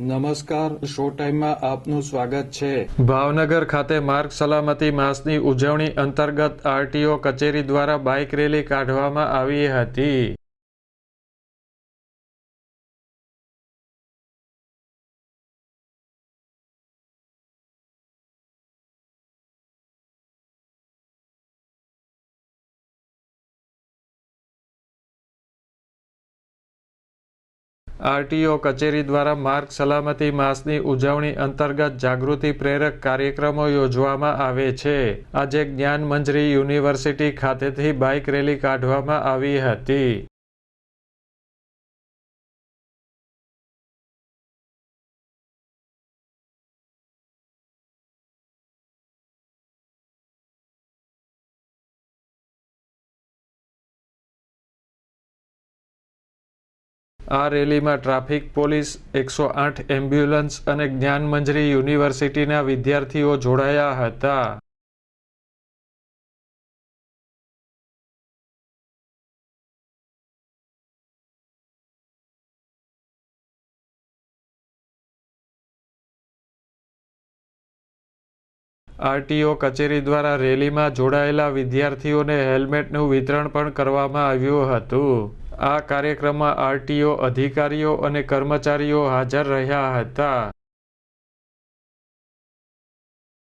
નમસ્કાર, શો ટાઈમમાં આપનું સ્વાગત છે. ભાવનગર ખાતે માર્ગ સલામતી માસની ઉજવણી અંતર્ગત આરટીઓ કચેરી દ્વારા બાઇક રેલી કાઢવામાં આવી હતી. આરટીઓ કચેરી દ્વારા માર્ગ સલામતી માસની ઉજવણી અંતર્ગત જાગૃતિ પ્રેરક કાર્યક્રમો યોજવામાં આવે છે. આજે જ્ઞાન મંજરી યુનિવર્સિટી ખાતેથી બાઇક રેલી કાઢવામાં આવી હતી. આ રેલીમાં ટ્રાફિક પોલીસ, એકસો આઠ એમ્બ્યુલન્સ અને જ્ઞાન મંજરી યુનિવર્સિટીના વિદ્યાર્થીઓ જોડાયા હતા. આરટીઓ કચેરી દ્વારા રેલીમાં જોડાયેલા વિદ્યાર્થીઓને હેલ્મેટનું વિતરણ પણ કરવામાં આવ્યું હતું. આ કાર્યક્રમમાં આરટીઓ અધિકારીઓ અને કર્મચારીઓ હાજર રહ્યા હતા.